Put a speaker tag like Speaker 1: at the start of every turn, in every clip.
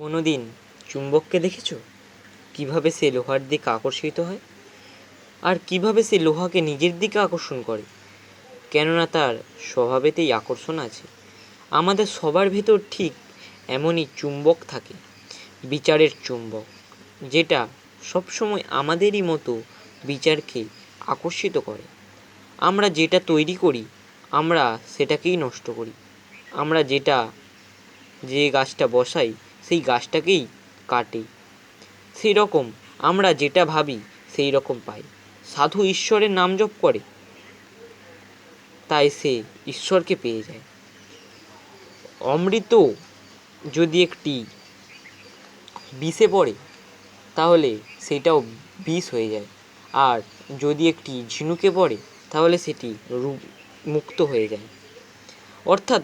Speaker 1: কোনো দিন চুম্বককে দেখেছ? কীভাবে সে লোহার দিকে আকর্ষিত হয়? আর কীভাবে সে লোহাকে নিজের দিকে আকর্ষণ করে? কেননা তার স্বভাবেতেই আকর্ষণ আছে। আমাদের সবার ভেতর ঠিক এমনই চুম্বক থাকে, বিচারের চুম্বক, যেটা সবসময় আমাদেরই মতো বিচারকে আকর্ষিত করে। আমরা যেটা তৈরি করি, আমরা সেটাকেই নষ্ট করি। আমরা যেটা, যে গাছটা বসাই সেই গাছটাকেই কাটে। সেই রকম আমরা যেটা ভাবি সেই রকম পাই। সাধু ঈশ্বরের নাম জপ করে, তাই সে ঈশ্বরকে পেয়ে যায়। অমৃত যদি একটি বিষে পড়ে, তাহলে সেটাও বিষ হয়ে যায়। আর যদি একটি ঝিনুকে পড়ে, তাহলে সেটি রূপ মুক্ত হয়ে যায়। অর্থাৎ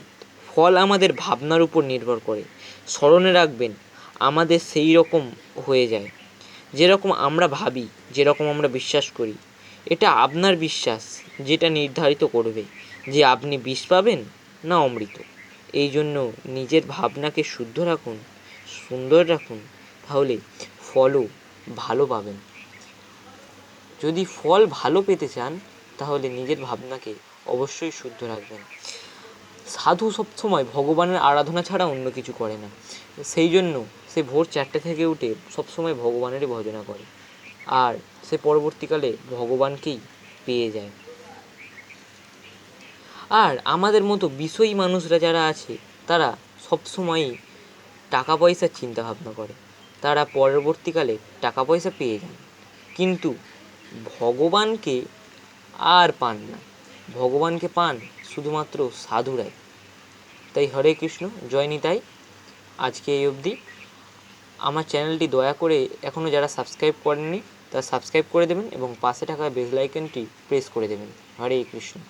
Speaker 1: ফল আমাদের ভাবনার উপর নির্ভর করে। স্মরণে রাখবেন, আমাদের সেই রকম হয়ে যায়। যেরকম আমরা ভাবি, যেরকম আমরা বিশ্বাস করি। এটা আপনার বিশ্বাস, যেটা নির্ধারিত করবে যে আপনি বিষ পাবেন না অমৃত। এই জন্য নিজের ভাবনাকে শুদ্ধ রাখুন, সুন্দর রাখুন, তাহলে ফলও ভালো পাবেন। যদি ফল ভালো পেতে চান, তাহলে নিজের ভাবনাকে অবশ্যই শুদ্ধ রাখবেন। সাধু সবসময় ভগবানের আরাধনা ছাড়া অন্য কিছু করে না। সেই জন্য সে ভোর চারটে থেকে উঠে সবসময় ভগবানেরই ভজনা করে। আর সে পরবর্তীকালে ভগবানকেই পেয়ে যায়। আর আমাদের মতো বিষয়ী মানুষরা যারা আছে, তারা সবসময়ই টাকা পয়সার চিন্তা ভাবনা করে। তারা পরবর্তীকালে টাকা পয়সা পেয়ে যান। কিন্তু ভগবানকে আর পান না। ভগবানকে পান শুধুমাত্র সাধুরাই। তাই হরে কৃষ্ণ, জয় নিতাই। আজকে এই অবধি। আমার চ্যানেলটি দয়া করে এখনও যারা সাবস্ক্রাইব করেননি, তারা সাবস্ক্রাইব করে দেবেন এবং পাশে থাকা বেল আইকনটি প্রেস করে দেবেন। হরে কৃষ্ণ।